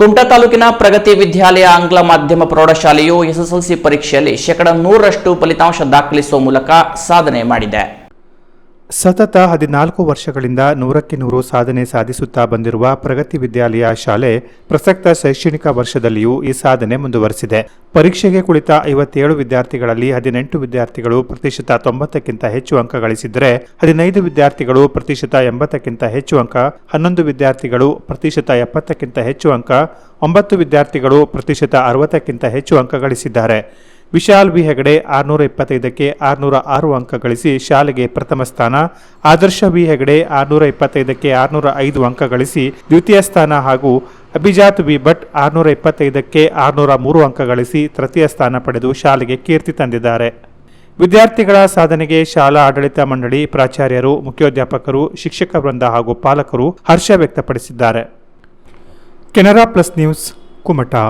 ಕುಮಟಾ ತಾಲೂಕಿನ ಪ್ರಗತಿ ವಿದ್ಯಾಲಯ ಆಂಗ್ಲ ಮಾಧ್ಯಮ ಪ್ರೌಢಶಾಲೆಯು ಎಸ್ಎಸ್ಎಲ್ಸಿ ಪರೀಕ್ಷೆಯಲ್ಲಿ ಶೇಕಡ ನೂರರಷ್ಟು ಫಲಿತಾಂಶ ದಾಖಲಿಸುವ ಮೂಲಕ ಸಾಧನೆ ಮಾಡಿದೆ. ಸತತ ಹದಿನಾಲ್ಕು ವರ್ಷಗಳಿಂದ ನೂರಕ್ಕೆ ನೂರು ಸಾಧನೆ ಸಾಧಿಸುತ್ತಾ ಬಂದಿರುವ ಪ್ರಗತಿ ವಿದ್ಯಾಲಯ ಶಾಲೆ ಪ್ರಸಕ್ತ ಶೈಕ್ಷಣಿಕ ವರ್ಷದಲ್ಲಿಯೂ ಈ ಸಾಧನೆ ಮುಂದುವರೆಸಿದೆ. ಪರೀಕ್ಷೆಗೆ ಕುಳಿತ ಐವತ್ತೇಳು ವಿದ್ಯಾರ್ಥಿಗಳಲ್ಲಿ ಹದಿನೆಂಟು ವಿದ್ಯಾರ್ಥಿಗಳು ಪ್ರತಿಶತ ತೊಂಬತ್ತಕ್ಕಿಂತ ಹೆಚ್ಚು ಅಂಕ ಗಳಿಸಿದರೆ ಹದಿನೈದು ವಿದ್ಯಾರ್ಥಿಗಳು ಪ್ರತಿಶತ ಎಂಬತ್ತಕ್ಕಿಂತ ಹೆಚ್ಚು ಅಂಕ, ಹನ್ನೊಂದು ವಿದ್ಯಾರ್ಥಿಗಳು ಪ್ರತಿಶತ ಎಪ್ಪತ್ತಕ್ಕಿಂತ ಹೆಚ್ಚು ಅಂಕ, ಒಂಬತ್ತು ವಿದ್ಯಾರ್ಥಿಗಳು ಪ್ರತಿಶತ ಅರವತ್ತಕ್ಕಿಂತ ಹೆಚ್ಚು ಅಂಕ ಗಳಿಸಿದ್ದಾರೆ. ವಿಶಾಲ್ ವಿ ಹೆಗಡೆ ಆರುನೂರ ಇಪ್ಪತ್ತೈದಕ್ಕೆ ಆರುನೂರ ಆರು ಅಂಕ ಗಳಿಸಿ ಶಾಲೆಗೆ ಪ್ರಥಮ ಸ್ಥಾನ ಆದರ್ಶ ವಿ ಹೆಗಡೆ ಆರುನೂರ ಇಪ್ಪತ್ತೈದಕ್ಕೆ ಆರುನೂರ ಐದು ಅಂಕ ಗಳಿಸಿ ದ್ವಿತೀಯ ಸ್ಥಾನ ಹಾಗೂ ಅಭಿಜಾತ್ ವಿ ಭಟ್ ಆರುನೂರ ಇಪ್ಪತ್ತೈದಕ್ಕೆ ಆರುನೂರ ಮೂರು ಅಂಕ ಗಳಿಸಿ ತೃತೀಯ ಸ್ಥಾನ ಪಡೆದು ಶಾಲೆಗೆ ಕೀರ್ತಿ ತಂದಿದ್ದಾರೆ. ವಿದ್ಯಾರ್ಥಿಗಳ ಸಾಧನೆಗೆ ಶಾಲಾ ಆಡಳಿತ ಮಂಡಳಿ ಪ್ರಾಚಾರ್ಯರು ಮುಖ್ಯೋಧ್ಯಾಪಕರು ಶಿಕ್ಷಕ ವೃಂದ ಹಾಗೂ ಪಾಲಕರು ಹರ್ಷ ವ್ಯಕ್ತಪಡಿಸಿದ್ದಾರೆ. Canara Plus News, Kumta.